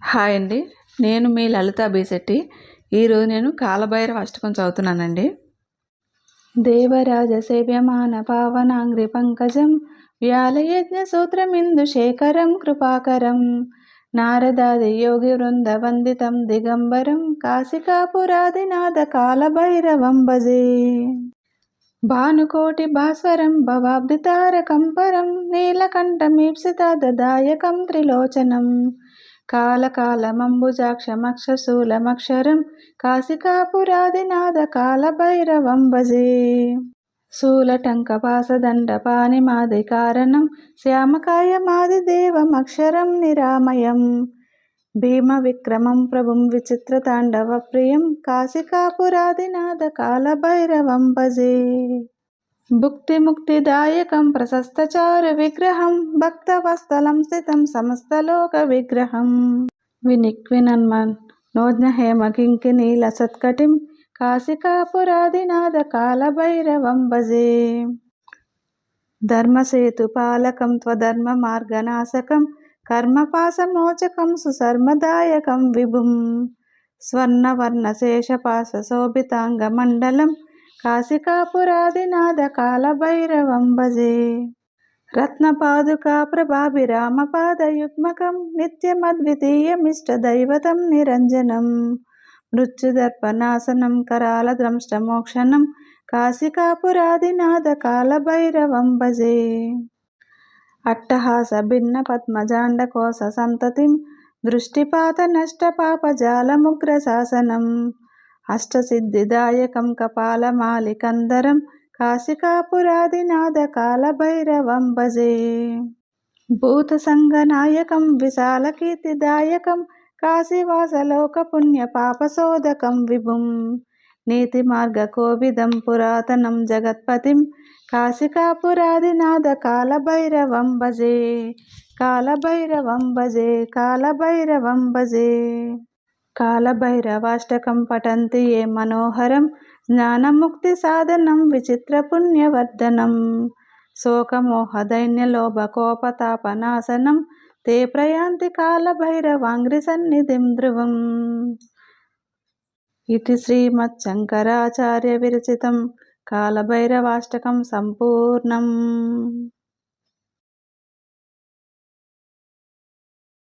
Hi అండి. నేను మీ లలిత బీశెట్టి. ఈరోజు నేను కాలభైరవ అష్టకం చదువుతున్నానండి. దేవరాజ సేవ్యమాన పావనాంగ్రి పంకజం వ్యాలయజ్ఞ సూత్రమిందు శేఖరం కృపాకరం నారదాది యోగి వృంద వందితం దిగంబరం కాశికాపురాదినాథ కాలభైరవం భజే. భానుకోటి భాస్వరం భవాబ్ది తారకం పరం నీలకంఠమీప్సితాదాయకం త్రిలోచనం కాలకాలమంబుజాక్షమక్షశూలమక్షరం కాశికాపురాదినాద కాలభైరవం భజే శూలటంకపాసదండపానిమాది కారణం శ్యామకాయమాది దేవమక్షరం నిరామయం. భీమ విక్రమం ప్రభుం విచిత్రతాండవ ప్రియం కాశికాపురాదినాద కాలభైరవం భజే భుక్తిముక్తిదాయకం ప్రశస్తచారు విగ్రహం భక్తవస్థలం స్థితం సమస్తలోక విగ్రహం. వినిక్వినన్మన్ నోజ్ఞ హేమ కింకినీల సత్కటిం కాశికాపురాదినాథ కాలభైరవం భజే ధర్మసేతుపాలకం త్వధర్మ మార్గనాశకం కర్మపాసమోచకం సుసర్మదాయకం విభుం. స్వర్ణవర్ణశేషపాశోభితాంగమండలం కాశికాపురాదినాథ కాలభైరవం భజే. రత్నపాదుకా ప్రభాభిరామపాదయుగ్మకం నిత్యమద్వితీయమిష్టదైవతం నిరంజనం. మృత్యుదర్పనాశనం కరాల ద్రంష్టమోక్షణం కాశికాపురాదినాథ కాలభైరవం భజే. అట్టహాస భిన్న పద్మజాండకోశ సంతతిం దృష్టిపాత నష్టపాపజాలముగ్ర శాసనం. అష్టసిద్ధిదాయకం కపాలమాలికందరం కాశికాపురాదినాథ కాలభైరవం భజే. భూతసంగనాయకం విశాలకీర్తిదాయకం కాశీవాసలోకపుణ్యపాపశోధకం విభుం. నీతిమార్గకోవిదం పురాతనం జగత్పతిం కాశికాపురాదినాథ కాలభైరవం భజే. కాలభైరవం భజే కాలభైరవం భజే. కాలభైరవాష్టకం పఠంతి ఏ మనోహరం జ్ఞానముక్తి సాధనం విచిత్ర పుణ్యవర్ధనం. శోకమోహదైన్యలోభకోపతాపనాశనం తే ప్రయాంతి కాలభైరవాంగ్రి సన్నిధిం ధ్రువం. ఇది శ్రీమచ్చంకరాచార్య విరచితం కాలభైరవాష్టకం సంపూర్ణం.